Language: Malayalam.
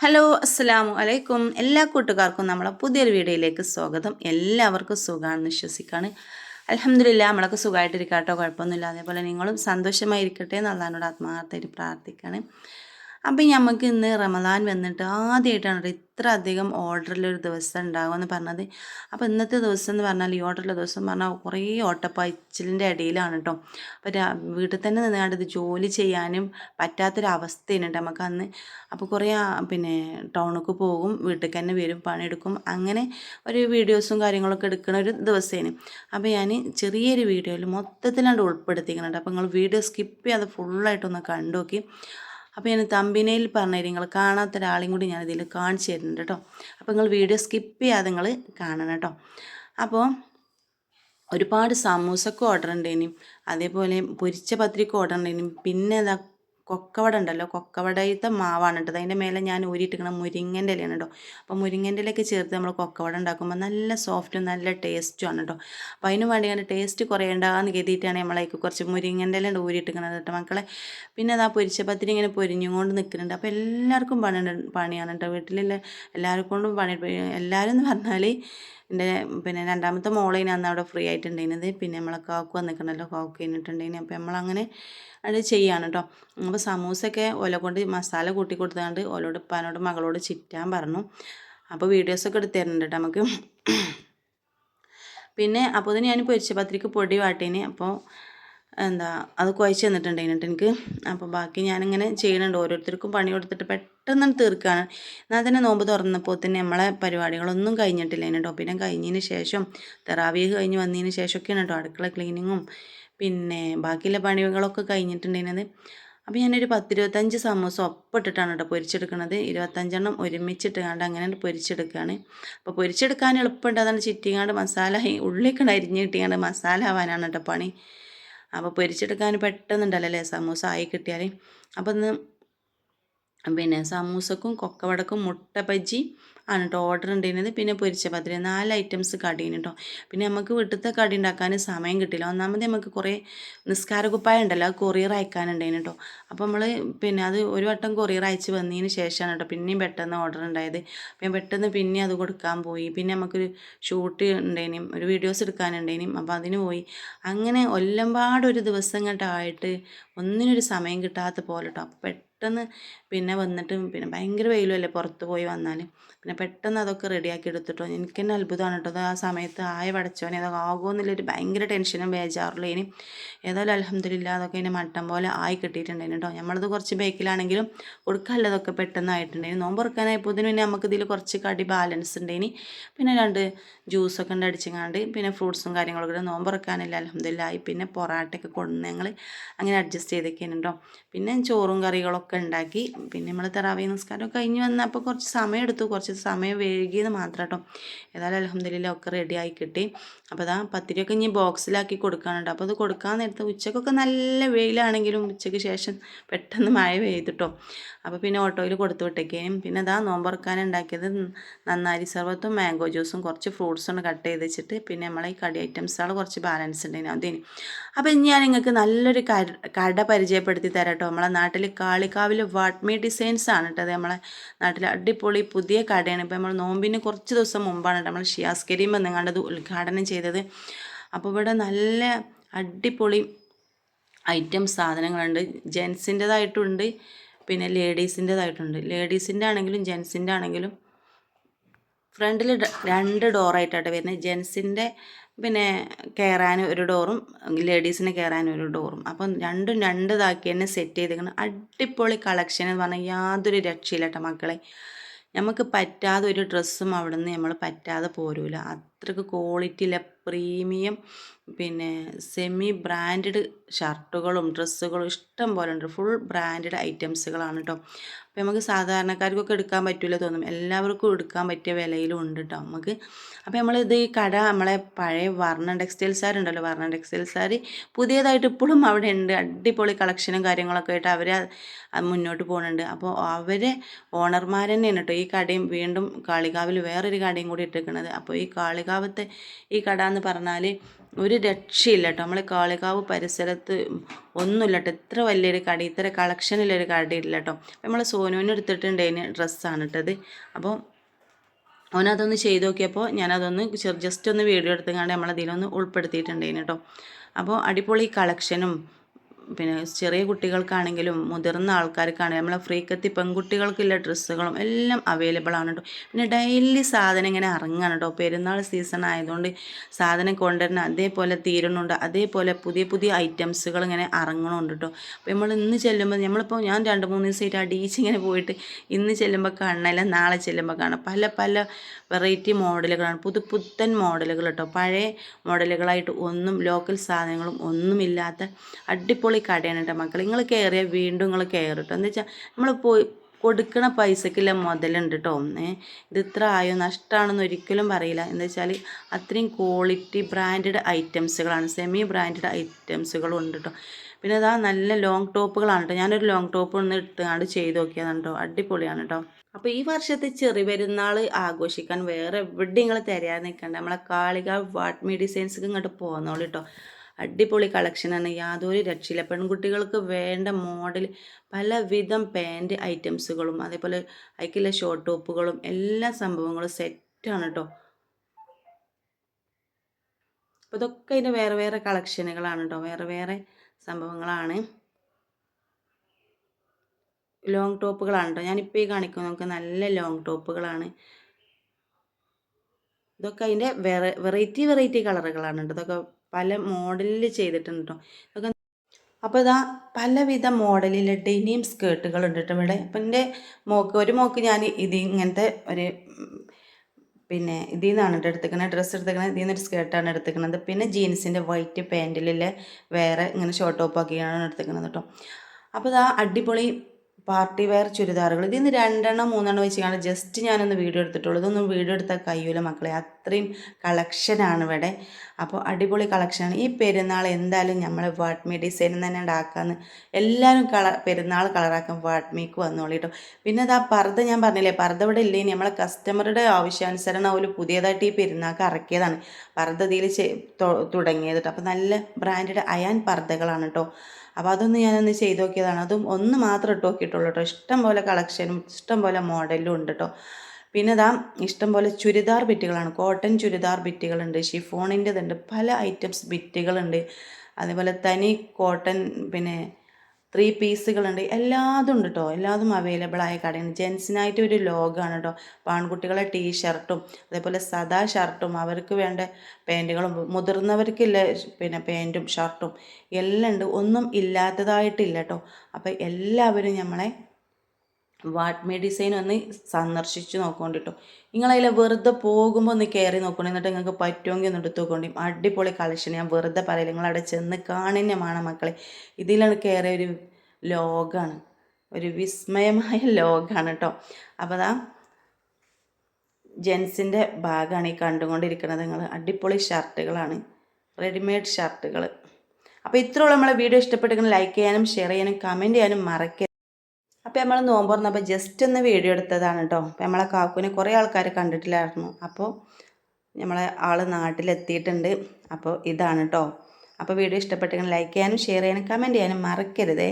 ഹലോ അസ്സലാമു അലൈക്കും എല്ലാ കൂട്ടുകാർക്കും നമ്മളെ പുതിയൊരു വീഡിയോയിലേക്ക് സ്വാഗതം. എല്ലാവർക്കും സുഖമാണെന്ന് വിശ്വസിക്കുകയാണ് അലഹമില്ല നമ്മളൊക്കെ സുഖമായിട്ടിരിക്കാം കേട്ടോ കുഴപ്പമൊന്നുമില്ല അതേപോലെ നിങ്ങളും സന്തോഷമായിരിക്കട്ടെ എന്നുള്ളതിനോട് ആത്മാർത്ഥമായിട്ട് പ്രാർത്ഥിക്കുകയാണ് അപ്പം നമുക്ക് ഇന്ന് റമദാൻ വന്നിട്ട് ആദ്യമായിട്ടാണ് ട്ടോ ഇത്ര അധികം ഓർഡറിലൊരു ദിവസം ഉണ്ടാകുമെന്ന് പറഞ്ഞത്. അപ്പോൾ ഇന്നത്തെ ദിവസം എന്ന് പറഞ്ഞാൽ ഈ ഓർഡറിലെ ദിവസം പറഞ്ഞാൽ കുറേ ഓട്ടപ്പാച്ചിലിന്റെ ഇടയിലാണ് കേട്ടോ അപ്പോൾ വീട്ടിൽ തന്നെ നിന്നുകൊണ്ട് ഇത് ജോലി ചെയ്യാനും പറ്റാത്തൊരവസ്ഥയാണ് കേട്ടോ നമുക്ക് അന്ന്. അപ്പോൾ കുറേ പിന്നെ ടൗണിലേക്ക് പോകും വീട്ടിൽ തന്നെ വരും പണിയെടുക്കും അങ്ങനെ ഒരു വീഡിയോസും കാര്യങ്ങളൊക്കെ എടുക്കുന്ന ഒരു ദിവസമാണ് അപ്പോൾ ഞാൻ ചെറിയൊരു വീഡിയോയിൽ മൊത്തത്തിലാണ്ട് ഉൾപ്പെടുത്തിക്കുന്നുണ്ട് അപ്പോൾ നിങ്ങൾ വീഡിയോ സ്കിപ്പ് ചെയ്യാതെ ഫുള്ളായിട്ടൊന്ന് കണ്ടു നോക്കി അപ്പോൾ ഞാൻ തമ്പിനയിൽ പറഞ്ഞു നിങ്ങൾ കാണാത്ത ഒരാളെയും കൂടി ഞാൻ ഇതിൽ കാണിച്ചു തരുന്നുണ്ട് കേട്ടോ. അപ്പോൾ നിങ്ങൾ വീഡിയോ സ്കിപ്പ് ചെയ്യാതെ നിങ്ങൾ കാണണം കേട്ടോ. അപ്പോൾ ഒരുപാട് സമൂസക്ക് ഓർഡർ ഉണ്ടേനും അതേപോലെ പൊരിച്ച പത്രിക്ക് ഓർഡർ ഉണ്ടേനും പിന്നെ ഇതാ കൊക്കവട ഉണ്ടല്ലോ. കൊക്കവടയത്തെ മാവാണ് കേട്ടത് അതിന്റെ മേലെ ഞാൻ ഊരിയിട്ടിരിക്കണ മുരിങ്ങന്റെ ഇലയാണ് കേട്ടോ അപ്പോൾ മുരിങ്ങന്റെ ഇലയൊക്കെ ചേർത്ത് നമ്മൾ കൊക്കവട ഉണ്ടാക്കുമ്പോൾ നല്ല സോഫ്റ്റും നല്ല ടേസ്റ്റും ആണ് കേട്ടോ അപ്പോൾ അതിന് വേണ്ടി അതിന്റെ ടേസ്റ്റ് കുറയേണ്ടാന്ന് കരുതിയിട്ടാണ് നമ്മളേക്ക് കുറച്ച് മുരിങ്ങന്റെ ഇല ഊരിയിട്ടിരിക്കണത് കേട്ടോ മക്കളെ. പിന്നെ അതാ പൊരിച്ച പത്തിരി ഇങ്ങനെ പൊരിഞ്ഞുകൊണ്ട് നിൽക്കുന്നുണ്ട് അപ്പോൾ എല്ലാവർക്കും പണി പണിയാണ് കേട്ടോ വീട്ടിലുള്ള എല്ലാവർക്കും കൊണ്ടും പണി എല്ലാവരും എന്ന് പറഞ്ഞാൽ എന്റെ പിന്നെ രണ്ടാമത്തെ മോളെ അന്ന് അവിടെ ഫ്രീ ആയിട്ടുണ്ടായിരുന്നത്. പിന്നെ നമ്മളെ കാക്കു വന്നിട്ടുണ്ടല്ലോ കാക്കു കഴിഞ്ഞിട്ടുണ്ടായിരുന്നു അപ്പോൾ നമ്മളങ്ങനെ അത് ചെയ്യാണ് കേട്ടോ അപ്പോൾ സമൂസയൊക്കെ ഓല കൊണ്ട് മസാല കൂട്ടി കൊടുത്താണ്ട് ഓലോട് ഉപ്പാനോട് മകളോട് ചിറ്റാൻ പറഞ്ഞു. അപ്പോൾ വീഡിയോസൊക്കെ എടുത്ത് തരുന്നുണ്ട് കേട്ടോ നമുക്ക്. പിന്നെ അപ്പോൾ ഞാൻ പൊരിച്ച പത്രിക്ക് പൊടി വാട്ടീന്. അപ്പോൾ എന്താ അത് കുഴച്ച് തന്നിട്ടുണ്ടായിരുന്നു എനിക്ക്. അപ്പോൾ ബാക്കി ഞാനിങ്ങനെ ചെയ്യുന്നുണ്ട് ഓരോരുത്തർക്കും പണി കൊടുത്തിട്ട് പെട്ടെന്ന് തീർക്കുകയാണ് എന്നാൽ തന്നെ നോമ്പ് തുറന്നപ്പോൾ തന്നെ നമ്മളെ പരിപാടികളൊന്നും കഴിഞ്ഞിട്ടില്ല കേട്ടോ. പിന്നെ കഴിഞ്ഞതിന് ശേഷം തെറാവീഹ് കഴിഞ്ഞ് വന്നതിന് ശേഷമൊക്കെയാണ് കേട്ടോ അടുക്കള ക്ലീനിങ്ങും പിന്നെ ബാക്കിയുള്ള പണികളൊക്കെ കഴിഞ്ഞിട്ടുണ്ടായിരുന്നത്. അപ്പോൾ ഞാനൊരു പത്തിരുപത്തഞ്ച് സമൂസം ഒപ്പിട്ടിട്ടാണ് കേട്ടോ പൊരിച്ചെടുക്കുന്നത് ഇരുപത്തഞ്ചെണ്ണം ഒരുമിച്ചിട്ട് കണ്ട് അങ്ങനെ പൊരിച്ചെടുക്കുകയാണ് അപ്പോൾ പൊരിച്ചെടുക്കാൻ എളുപ്പമുണ്ട്. അതാണ് ചിറ്റിങ്ങാണ്ട് മസാല ഉള്ളിക്കണ അരിഞ്ഞ് കിട്ടിയാണ്ട് മസാല ആവാനാണ് കേട്ടോ പണി. അപ്പോൾ പൊരിച്ചെടുക്കാൻ പെട്ടെന്നുണ്ടല്ലോ അല്ലേ സമൂസ ആയി കിട്ടിയാൽ അപ്പോൾ ഇന്ന് പിന്നെ സമൂസക്കും കൊക്കവടക്കും മുട്ട ബജ്ജി ആണ് കേട്ടോ ഓർഡർ ഉണ്ടായിരുന്നത് പിന്നെ പൊരിച്ച. പത്തിരി. നാല് ഐറ്റംസ് കടീന് കേട്ടോ പിന്നെ നമുക്ക് വീട്ടിലത്തെ കടി ഉണ്ടാക്കാൻ സമയം കിട്ടില്ല. ഒന്നാമത് നമുക്ക് കുറേ നിസ്കാര കുപ്പായ ഉണ്ടല്ലോ അത് കൊറിയർ അയക്കാനുണ്ടായിരുന്നു കേട്ടോ അപ്പോൾ നമ്മൾ പിന്നെ അത് ഒരു വട്ടം കൊറിയർ അയച്ച് വന്നതിന് ശേഷമാണ് കേട്ടോ പിന്നെയും പെട്ടെന്ന് ഓർഡർ ഉണ്ടായത് പിന്നെ പെട്ടെന്ന് പിന്നെ അത് കൊടുക്കാൻ പോയി. പിന്നെ നമുക്കൊരു ഷൂട്ട് ഉണ്ടേനും ഒരു വീഡിയോസ് എടുക്കാനുണ്ടേനും അപ്പോൾ അതിന് പോയി. അങ്ങനെ ഒല്ലമ്പാടൊരു ദിവസം കേട്ടായിട്ട് ഒന്നിനൊരു സമയം കിട്ടാത്ത പോലെ കേട്ടോ പെട്ടെന്ന് പിന്നെ വന്നിട്ട് പിന്നെ ഭയങ്കര വെയിലുമല്ലേ പുറത്ത് പോയി വന്നാൽ പിന്നെ പെട്ടെന്ന് അതൊക്കെ റെഡിയാക്കി എടുത്തിട്ടോ. എനിക്ക് തന്നെ അത്ഭുതമാണ് കേട്ടോ. അത് ആ സമയത്ത് ആയ പടച്ചോനെ അതൊക്കെ ആകുമോ എന്നുള്ളൊരു ഭയങ്കര ടെൻഷനും ബേജാറിലും ഇനി ഏതായാലും അലഹമ്മദില്ല അതൊക്കെ ഇനി മട്ടം പോലെ ആയി കിട്ടിയിട്ടുണ്ടായിരുന്നു കേട്ടോ. നമ്മളത് കുറച്ച് ബേക്കിലാണെങ്കിലും കൊടുക്കാനുള്ളതൊക്കെ പെട്ടെന്ന് ആയിട്ടുണ്ടായിരുന്നു നോമ്പ് തുറക്കാനായപ്പോൾ പിന്നെ നമുക്ക് ഇതിൽ കുറച്ച് കടി ബാലൻസ് ഉണ്ടായിനി പിന്നെ രണ്ട് ജ്യൂസൊക്കെ ഉണ്ട് അടിച്ചങ്ങാണ്ട്. പിന്നെ ഫ്രൂട്ട്സും കാര്യങ്ങളൊക്കെ ഉണ്ട് നോമ്പ് തുറക്കാനില്ല അലഹമ്മദില്ലായി പിന്നെ പൊറാട്ടയൊക്കെ കൊണ്ടുവന്ന് ഞങ്ങൾ അങ്ങനെ അഡ്ജസ്റ്റ് ചെയ്തൊക്കെയാണ് കേട്ടോ. പിന്നെ ചോറും കറികളൊക്കെ ഉണ്ടാക്കി പിന്നെ നമ്മൾ തെറാവി നിസ്കാരമൊക്കെ കഴിഞ്ഞ് വന്നപ്പോൾ കുറച്ച് സമയം എടുത്തു കുറച്ച് സമയം വൈകിയത് മാത്രം കേട്ടോ ഏതായാലും അലഹമ്മദില്ല ഒക്കെ റെഡിയായി കിട്ടി. അപ്പോൾ അതാ പത്തിരിയൊക്കെ ഇനി ബോക്സിലാക്കി കൊടുക്കാനുണ്ട്. അപ്പോൾ അത് കൊടുക്കാൻ നേരത്ത് ഉച്ചക്കൊക്കെ നല്ല വെയിലാണെങ്കിലും ഉച്ചയ്ക്ക് ശേഷം പെട്ടെന്ന് മഴ പെയ്തിട്ടോ. അപ്പോൾ പിന്നെ ഓട്ടോയിൽ കൊടുത്തു വിട്ടേക്കേനും പിന്നെ അതാ നോമ്പുറക്കാൻ ഉണ്ടാക്കിയത് നന്നാരി സർവത്തും മാംഗോ ജ്യൂസും കുറച്ച് ഫ്രൂട്ട്സും കട്ട് ചെയ്ത് വെച്ചിട്ട് പിന്നെ നമ്മളെ ഈ കടി ഐറ്റംസുകൾ കുറച്ച് ബാലൻസ് ഉണ്ടായിരുന്നു അതിന് അപ്പോൾ ഞാൻ നിങ്ങൾക്ക് നല്ലൊരു കട കട പരിചയപ്പെടുത്തി തരാം കേട്ടോ നമ്മളെ നാട്ടിൽ കാളിക്കാവിൽ വാട്ട്മി ഡിസൈൻസ് ആണ് കേട്ടോ അത് നമ്മളെ നാട്ടിൽ അടിപൊളി പുതിയ കടയാണ് ഇപ്പോൾ നമ്മൾ നോമ്പിന് കുറച്ച് ദിവസം മുമ്പാണ് നമ്മൾ ഷിയാസ് കരീം എന്നെങ്ങാണ്ടത് ഉദ്ഘാടനം ചെയ്തത്. അപ്പോൾ ഇവിടെ നല്ല അടിപൊളി ഐറ്റം സാധനങ്ങളുണ്ട്. ജെൻസിന്റെതായിട്ടുണ്ട് പിന്നെ ലേഡീസിന്റെതായിട്ടുണ്ട്. ലേഡീസിന്റെ ആണെങ്കിലും ജെൻസിന്റെ ആണെങ്കിലും ഫ്രണ്ടിൽ രണ്ട് ഡോറായിട്ടാണ് വരുന്നത്. ജെൻസിന്റെ പിന്നെ കയറാൻ ഒരു ഡോറും ലേഡീസിന് കയറാൻ ഒരു ഡോറും. അപ്പം രണ്ടും രണ്ട് ഇതാക്കി തന്നെ സെറ്റ് ചെയ്തേക്കണം അടിപൊളി കളക്ഷൻ എന്ന് പറഞ്ഞാൽ യാതൊരു രക്ഷയില്ല കേട്ടോ മക്കളെ. നമുക്ക് പറ്റാതെ ഒരു ഡ്രസ്സും അവിടെ നിന്ന് നമ്മൾ പറ്റാതെ പോരൂല. അത്രയ്ക്ക് ക്വാളിറ്റിയിലെ പ്രീമിയം പിന്നെ സെമി ബ്രാൻഡഡ് ഷർട്ടുകളും ഡ്രസ്സുകളും ഇഷ്ടം പോലെ ഉണ്ട്. ഫുൾ ബ്രാൻഡഡ് ഐറ്റംസുകളാണ് കേട്ടോ അപ്പോൾ നമുക്ക് സാധാരണക്കാർക്കൊക്കെ എടുക്കാൻ പറ്റില്ല തോന്നും. എല്ലാവർക്കും എടുക്കാൻ പറ്റിയ വിലയിലും ഉണ്ട് കേട്ടോ നമുക്ക്. അപ്പോൾ നമ്മളിത് ഈ കട നമ്മളെ പഴയ വർണ ടെക്സ്റ്റൈൽസാർ ഉണ്ടല്ലോ വർണ ടെക്സ്റ്റൈൽസാർ പുതിയതായിട്ട് ഇപ്പോഴും അവിടെ ഉണ്ട്. അടിപൊളി കളക്ഷനും കാര്യങ്ങളൊക്കെ ആയിട്ട് അവർ മുന്നോട്ട് പോകുന്നുണ്ട് അപ്പോൾ അവരെ ഓണർമാർ തന്നെയാണ് കേട്ടോ ഈ കടയും വീണ്ടും കാളികാവിൽ വേറൊരു കടയും കൂടി ഇട്ടിരിക്കുന്നത് അപ്പോൾ ഈ കാളികാവത്തെ ഈ കട എന്ന് പറഞ്ഞാൽ ഒരു രക്ഷയില്ല കേട്ടോ നമ്മൾ കാളികാവ് പരിസരത്ത് ഒന്നുമില്ല കേട്ടോ ഇത്ര വലിയൊരു കട ഇത്ര കളക്ഷനിലൊരു കടി ഇല്ല കേട്ടോ നമ്മൾ സോനുവിന് എടുത്തിട്ടുണ്ടതിന് ഡ്രസ്സാണ് ഇട്ടത്. അപ്പോൾ അവനതൊന്ന് ചെയ്ത് നോക്കിയപ്പോൾ ഞാനതൊന്ന് ജസ്റ്റ് ഒന്ന് വീഡിയോ എടുത്തുകൊണ്ട് നമ്മളതിലൊന്ന് ഉൾപ്പെടുത്തിയിട്ടുണ്ടായിരുന്നു കേട്ടോ അപ്പോൾ അടിപൊളി കളക്ഷനും പിന്നെ ചെറിയ കുട്ടികൾക്കാണെങ്കിലും മുതിർന്ന ആൾക്കാർക്കാണെങ്കിലും നമ്മളെ ഫ്രീക്കത്തി പെൺകുട്ടികൾക്കുള്ള ഡ്രസ്സുകളും എല്ലാം അവൈലബിൾ ആണ് കേട്ടോ പിന്നെ ഡെയിലി സാധനം ഇങ്ങനെ ഇറങ്ങാണ് കേട്ടോ പെരുന്നാൾ സീസൺ ആയതുകൊണ്ട് സാധനം കൊണ്ടുവരുന്ന അതേപോലെ തീരണുണ്ട് അതേപോലെ പുതിയ പുതിയ ഐറ്റംസുകൾ ഇങ്ങനെ ഇറങ്ങണമുണ്ട് കേട്ടോ അപ്പോൾ നമ്മൾ ഇന്ന് ചെല്ലുമ്പോൾ നമ്മളിപ്പോൾ ഞാൻ രണ്ട് മൂന്ന് ദിവസമായിട്ട് അടിയിച്ച് ഇങ്ങനെ പോയിട്ട് ഇന്ന് ചെല്ലുമ്പോൾ കാണണല്ല നാളെ ചെല്ലുമ്പോൾ കാണാം പല പല വെറൈറ്റി മോഡലുകളാണ് പുതു പുത്തൻ മോഡലുകൾ കേട്ടോ പഴയ മോഡലുകളായിട്ട് ഒന്നും ലോക്കൽ സാധനങ്ങളും ഒന്നുമില്ലാത്ത അടിപൊളി കടയാണ് കേട്ടോ മക്കൾ നിങ്ങൾ കയറിയാൽ വീണ്ടും നിങ്ങൾ കയറും കേട്ടോ എന്ന് വെച്ചാൽ നമ്മൾ പോയി കൊടുക്കണ പൈസക്കില്ല മുതലുണ്ട് കേട്ടോ ഇത് ഇത്ര ആയോ? നഷ്ടമാണെന്ന് ഒരിക്കലും പറയില്ല. എന്ന് വെച്ചാൽ അത്രയും ക്വാളിറ്റി ബ്രാൻഡഡ് ഐറ്റംസുകളാണ്. സെമി ബ്രാൻഡഡ് ഐറ്റംസുകളും ഉണ്ട് കേട്ടോ പിന്നെ അതാ നല്ല ലോങ് ടോപ്പുകളാണ് കേട്ടോ ഞാനൊരു ലോങ് ടോപ്പ് ഒന്ന് എടുത്തുകൊണ്ട് ചെയ്ത് നോക്കിയതാണ് കേട്ടോ അടിപൊളിയാണ് കേട്ടോ അപ്പോൾ ഈ വർഷത്തെ ചെറി പെരുന്നാൾ ആഘോഷിക്കാൻ വേറെ എവിടെ നിങ്ങൾ തരാൻ നിൽക്കണ്ട നമ്മളെ കാളിക വാട്ട്മി ഡിസൈൻസ് ഇങ്ങോട്ട് പോകുന്നോളൂ കേട്ടോ അടിപൊളി കളക്ഷനാണ് യാതൊരു രക്ഷയില്ല. പെൺകുട്ടികൾക്ക് വേണ്ട മോഡൽ പലവിധം പാന്റ് ഐറ്റംസുകളും അതേപോലെ അയക്കില്ല ഷോർട്ട് ടോപ്പുകളും എല്ലാ സംഭവങ്ങളും സെറ്റാണ് കേട്ടോ അപ്പോൾ ഇതൊക്കെ അതിന്റെ വേറെ വേറെ കളക്ഷനുകളാണ് കേട്ടോ വേറെ വേറെ സംഭവങ്ങളാണ്. ലോങ് ടോപ്പുകളാണ് കേട്ടോ ഞാനിപ്പോൾ ഈ കാണിക്കുന്നത് നമുക്ക് നല്ല ലോങ് ടോപ്പുകളാണ് ഇതൊക്കെ അതിന്റെ വേറെ വെറൈറ്റി വെറൈറ്റി കളറുകളാണ് കേട്ടോ. ഇതൊക്കെ പല മോഡലിൽ ചെയ്തിട്ടുണ്ട് കേട്ടോ. ഇതൊക്കെ അപ്പോൾ ഇതാ പലവിധ മോഡലിൽ ഡെനിം സ്കേർട്ടുകൾ ഉണ്ട് കേട്ടോ ഇവിടെ. അപ്പം എന്റെ മോക്ക് ഒരു മോക്ക് ഞാൻ ഇത് ഇങ്ങനത്തെ ഒരു പിന്നെ ഇതിൽ നിന്നാണ് കേട്ടോ എടുത്തിക്കുന്നത് ഡ്രസ്സ് എടുത്തേക്കുന്നത് ഇതിൽ നിന്നൊരു സ്കേർട്ടാണ് എടുത്തേക്കുന്നത് പിന്നെ ജീൻസിന്റെ വൈറ്റ് പാന്റിലെ വേറെ ഇങ്ങനെ ഷോർട്ട് ടോപ്പ് ആക്കിയാണ് എടുത്തേക്കുന്നത് കേട്ടോ. അപ്പോൾ ഇതാ അടിപൊളി പാർട്ടി വെയർ ചുരിദാറുകൾ. ഇതിന്ന് രണ്ടെണ്ണം മൂന്നെണ്ണം വെച്ച് കാണാൻ ജസ്റ്റ് ഞാനൊന്ന് വീഡിയോ എടുത്തിട്ടുള്ളൂ. ഇതൊന്നും വീഡിയോ എടുത്താൽ കഴിയൂല മക്കളെ. അത്രയും കളക്ഷനാണ് ഇവിടെ. അപ്പോൾ അടിപൊളി കളക്ഷനാണ് ഈ പെരുന്നാൾ എന്തായാലും നമ്മൾ വാട്ട്മി ഡിസൈൻ തന്നെ ഉണ്ടാക്കാമെന്ന് എല്ലാവരും കളർ പെരുന്നാൾ കളറാക്കാൻ വാട്ട്മിക്ക് വന്നോളി കേട്ടോ പിന്നെ അത് ആ പർദ്ദ ഞാൻ പറഞ്ഞില്ലേ പർദ്ദ ഇവിടെ ഇല്ലേ? നമ്മളെ കസ്റ്റമറുടെ ആവശ്യാനുസരണം അവർ പുതിയതായിട്ട് ഈ പെരുന്നാൾക്ക് ഇറക്കിയതാണ് പർദ്ദ ഇതിൽ തുടങ്ങിയത് കേട്ടോ അപ്പോൾ നല്ല ബ്രാൻഡഡ് അയാൻ പർദ്ദകളാണ് കേട്ടോ അപ്പോൾ അതൊന്ന് ഞാനൊന്ന് ചെയ്ത് നോക്കിയതാണ്. അതും ഒന്ന് മാത്രം ഇട്ട് നോക്കിയിട്ടുള്ളൂ കേട്ടോ ഇഷ്ടം പോലെ കളക്ഷനും ഇഷ്ടം പോലെ മോഡലും ഉണ്ട് കേട്ടോ പിന്നെ ഇതാ ഇഷ്ടം പോലെ ചുരിദാർ ബിറ്റുകളാണ്. കോട്ടൺ ചുരിദാർ ബിറ്റുകളുണ്ട് ഷിഫോണിന്റെതുണ്ട് പല ഐറ്റംസ് ബിറ്റുകളുണ്ട്. അതുപോലെ തനി കോട്ടൺ പിന്നെ ത്രീ പീസുകളുണ്ട് എല്ലാതും ഉണ്ട് കേട്ടോ എല്ലാതും അവൈലബിൾ ആയ കടയാണ്. ജെൻസിനായിട്ട് ഒരു ലോഗാണ് കേട്ടോ ആൺകുട്ടികളെ ടീ ഷർട്ടും അതേപോലെ സദാ ഷർട്ടും അവർക്ക് വേണ്ട പാന്റുകളും മുതിർന്നവർക്കില്ല പിന്നെ പാന്റും ഷർട്ടും എല്ലാം ഉണ്ട്. ഒന്നും ഇല്ലാത്തതായിട്ടില്ല കേട്ടോ അപ്പോൾ എല്ലാവരും നമ്മളെ വാട്ട്മേ ഡിസൈൻ ഒന്ന് സന്ദർശിച്ച് നോക്കോണ്ടി കേട്ടോ നിങ്ങളതിൽ വെറുതെ പോകുമ്പോൾ ഒന്ന് കയറി നോക്കണം. എന്നിട്ട് നിങ്ങൾക്ക് പറ്റുമെങ്കിൽ ഒന്ന് എടുത്ത് നോക്കോണ്ടി. അടിപൊളി കളക്ഷൻ ഞാൻ വെറുതെ പറയില്ല നിങ്ങളവിടെ ചെന്ന് കാണുന്നമാണ് മക്കളെ. ഇതിലാണ് കയറിയ ഒരു ലോകമാണ് ഒരു വിസ്മയമായ ലോകമാണ് കേട്ടോ അപ്പോൾ അതാ ജെൻസിന്റെ ഭാഗമാണ് ഈ കണ്ടുകൊണ്ടിരിക്കുന്നത് നിങ്ങൾ അടിപൊളി ഷർട്ടുകളാണ്. റെഡിമെയ്ഡ് ഷർട്ടുകൾ അപ്പോൾ ഇത്രയുള്ള നമ്മളെ വീഡിയോ ഇഷ്ടപ്പെട്ടെങ്കിൽ ലൈക്ക് ചെയ്യാനും ഷെയർ ചെയ്യാനും കമന്റ് ചെയ്യാനും മറക്കരുത്. അപ്പോൾ നമ്മൾ നോമ്പ് തുറന്നപ്പോൾ ജസ്റ്റ് ഒന്ന് വീഡിയോ എടുത്തതാണ് കേട്ടോ അപ്പോൾ നമ്മളെ കാക്കുവിനെ കുറേ ആൾക്കാർ കണ്ടിട്ടില്ലായിരുന്നു. അപ്പോൾ നമ്മളെ ആൾ നാട്ടിലെത്തിയിട്ടുണ്ട്. അപ്പോൾ ഇതാണ് കേട്ടോ അപ്പോൾ വീഡിയോ ഇഷ്ടപ്പെട്ടെങ്കിൽ ലൈക്ക് ചെയ്യാനും ഷെയർ ചെയ്യാനും കമന്റ് ചെയ്യാനും മറക്കരുതേ.